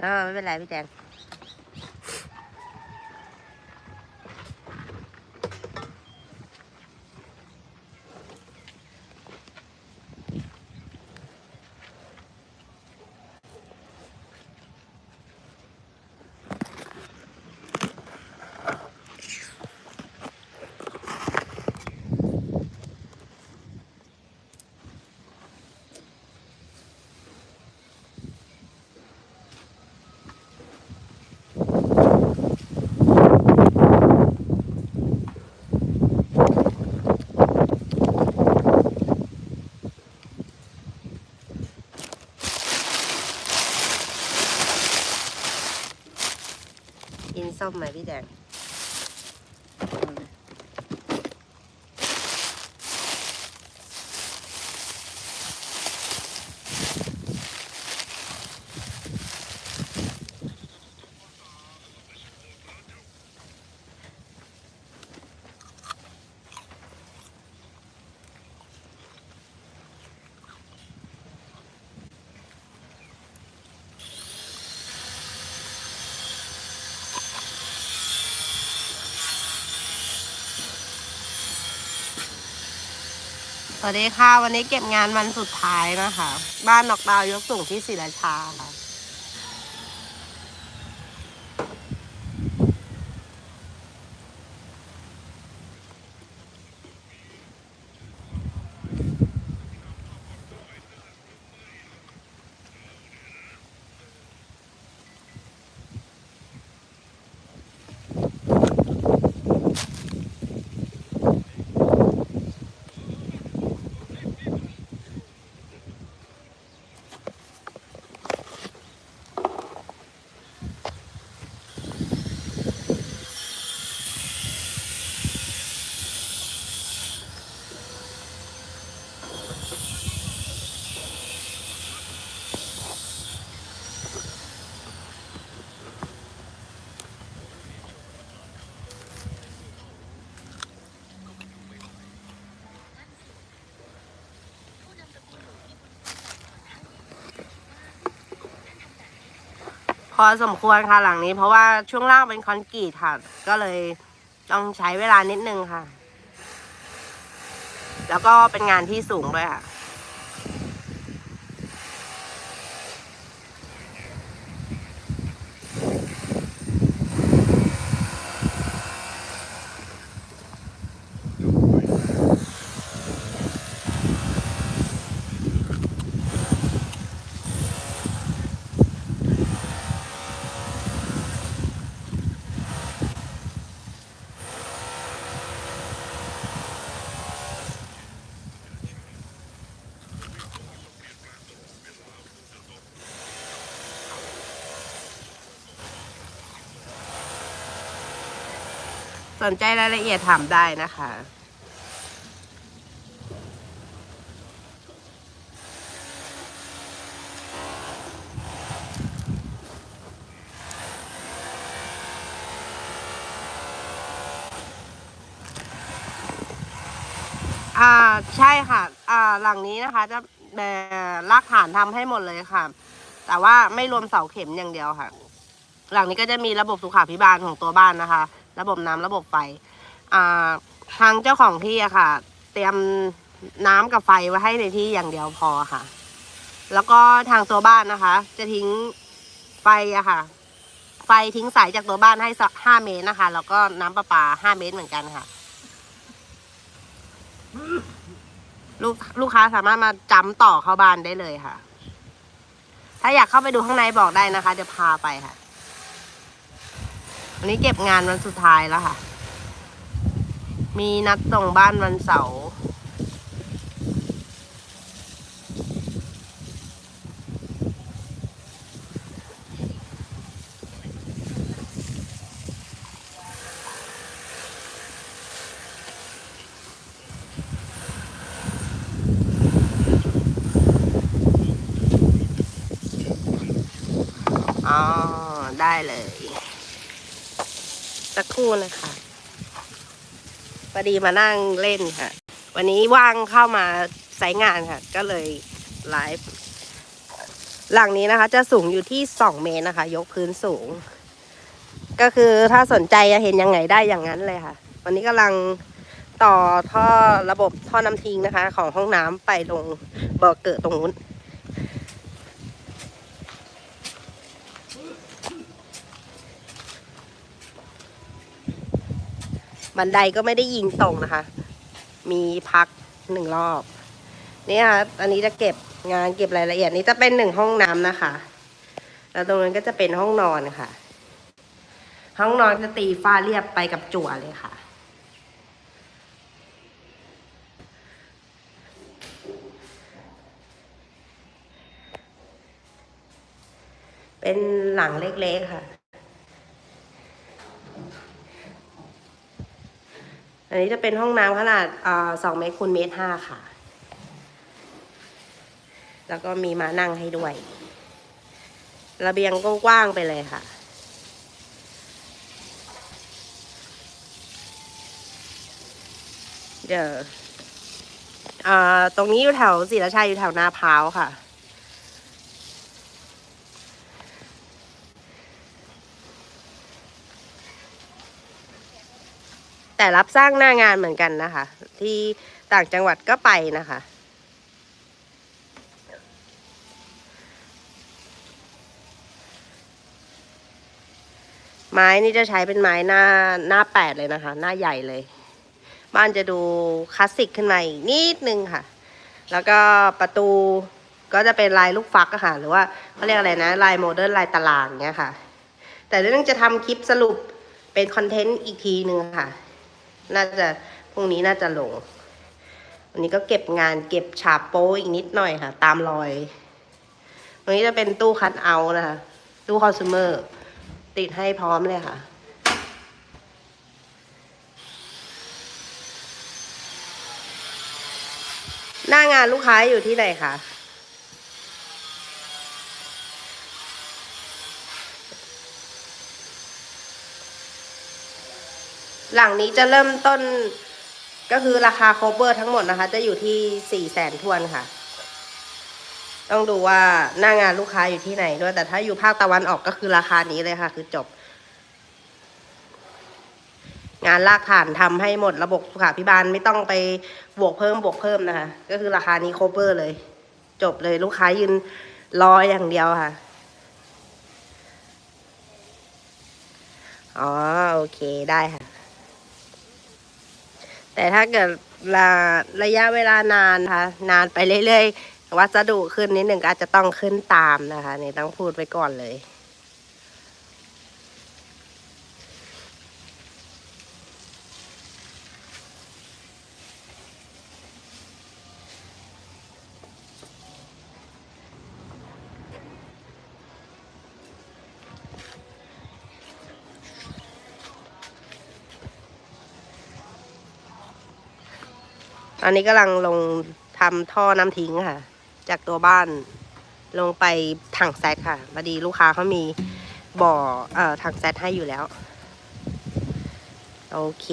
อ่าไม่เป็นไรพี่แจง กินส้มไหมพี่แดง วัสดีค่ะ วันนี้เก็บงานวันสุดท้ายนะคะ บ้านนอกดาวยกสูงที่ศิราชาค่ะ พอสมควรค่ะหลังนี้ เพราะว่าช่วงล่างเป็นคอนกรีตค่ะ ก็เลยต้องใช้เวลานิดนึงค่ะ แล้วก็เป็นงานที่สูงด้วยค่ะ สนใจรายละเอียดถามได้นะคะ อ่าใช่ค่ะ อ่าหลังนี้นะคะ จะเอ่อรากฐานทำให้หมดเลยค่ะ แต่ว่าไม่รวมเสาเข็มอย่างเดียวค่ะ หลังนี้ก็จะมีระบบสุขาภิบาลของตัวบ้านนะคะ ระบบน้ำระบบไฟอ่าทางเจ้าของที่อะค่ะ เตรียมน้ำกับไฟไว้ให้ในที่อย่างเดียวพอค่ะ แล้วก็ทางตัวบ้านนะคะ จะทิ้งไฟอะค่ะ ไฟทิ้งสายจากตัวบ้านให้ห้าเมตรนะคะ แล้วก็น้ำประปาห้าเมตรเหมือนกันค่ะ ลูกลูกค้าสามารถมาจำต่อเข้าบ้านได้เลยค่ะ ถ้าอยากเข้าไปดูข้างในบอกได้นะคะเดี๋ยวพาไปค่ะ วันนี้เก็บงานวันสุดท้ายแล้วค่ะ มีนัดส่งบ้านวันเสาร์อ๋อได้เลย สักครู่นะคะพอดีมานั่งเล่นค่ะ วันนี้ว่างเข้ามาไซต์งานค่ะ ก็เลยไลฟ์หลังนี้นะคะ จะสูงอยู่ที่สองเมตรนะคะ ยกพื้นสูง ก็คือถ้าสนใจจะเห็นยังไงได้อย่างนั้นเลยค่ะ วันนี้กำลังต่อท่อระบบท่อน้ำทิ้งนะคะ ของห้องน้ำไปลงบ่อเกิดตรงนู้น บันไดก็ไม่ได้ยิงตรงนะคะ มีพักหนึ่งรอบนี่ค่ะอันนี้จะเก็บงานเก็บรายละเอียดนี้จะเป็นหนึ่งห้องน้ำนะคะ แล้วตรงนั้นก็จะเป็นห้องนอนค่ะ ห้องนอนจะตีฟ้าเรียบไปกับจั่วเลยค่ะ เป็นหลังเล็กๆค่ะ อันนี้จะเป็นห้องน้ำขนาดสองเมตรคูณเมตรห้าค่ะ แล้วก็มีมานั่งให้ด้วย ระเบียงกว้างๆไปเลยค่ะ เดี๋ยวอ่าตรงนี้อยู่แถวศรีราชาอยู่แถวนาพร้าวค่ะ แต่รับสร้างหน้างานเหมือนกันนะคะ ที่ต่างจังหวัดก็ไปนะคะ ไม้นี่จะใช้เป็นไม้หน้าหน้าแปดเลยนะคะ หน้าใหญ่เลย บ้านจะดูคลาสสิกขึ้นมาอีกนิดนึงค่ะ แล้วก็ประตูก็จะเป็นลายลูกฟักค่ะ หรือว่าเขาเรียกอะไรนะลายโมเดิร์นลายตารางเนี้ยค่ะ แต่เรื่องจะทำคลิปสรุปเป็นคอนเทนต์อีกทีนึงค่ะ น่าจะพรุ่งนี้น่าจะลง วันนี้ก็เก็บงานเก็บฉาบโป้อีกนิดหน่อยค่ะ ตามรอยตรงนี้จะเป็นตู้คัดเอานะคะ ตู้คอน sumer ติดให้พร้อมเลยค่ะหน้างานลูกค้าอยู่ที่ไหนคะ หลังนี้จะเริ่มต้นก็คือราคา cover ทั้งหมดนะคะ จะอยู่ที่สี่แสนทวนค่ะ ต้องดูว่าหน้างานลูกค้าอยู่ที่ไหนด้วย แต่ถ้าอยู่ภาคตะวันออกก็คือราคานี้เลยค่ะ คือจบ งานลากฐานทำให้หมดระบบสุขาพิบาลไม่ต้องไปบวกเพิ่มบวกเพิ่มนะคะ ก็คือราคานี้ cover เลย จบเลยลูกค้ายืนรออย่างเดียวค่ะอ๋อโอเคได้ค่ะ แต่ถ้าเกิดระระยะเวลานานนะคะนานไปเรื่อยๆวัสดุขึ้นนิดหนึ่งก็อาจจะต้องขึ้นตามนะคะนี่ต้องพูดไว้ก่อนเลย ตอนนี้กำลังลงทำท่อน้ำทิ้งค่ะ จากตัวบ้านลงไปถังแซดค่ะพอดีลูกค้าเขามีบ่อเอ่อถังแซดให้อยู่แล้ว โอเค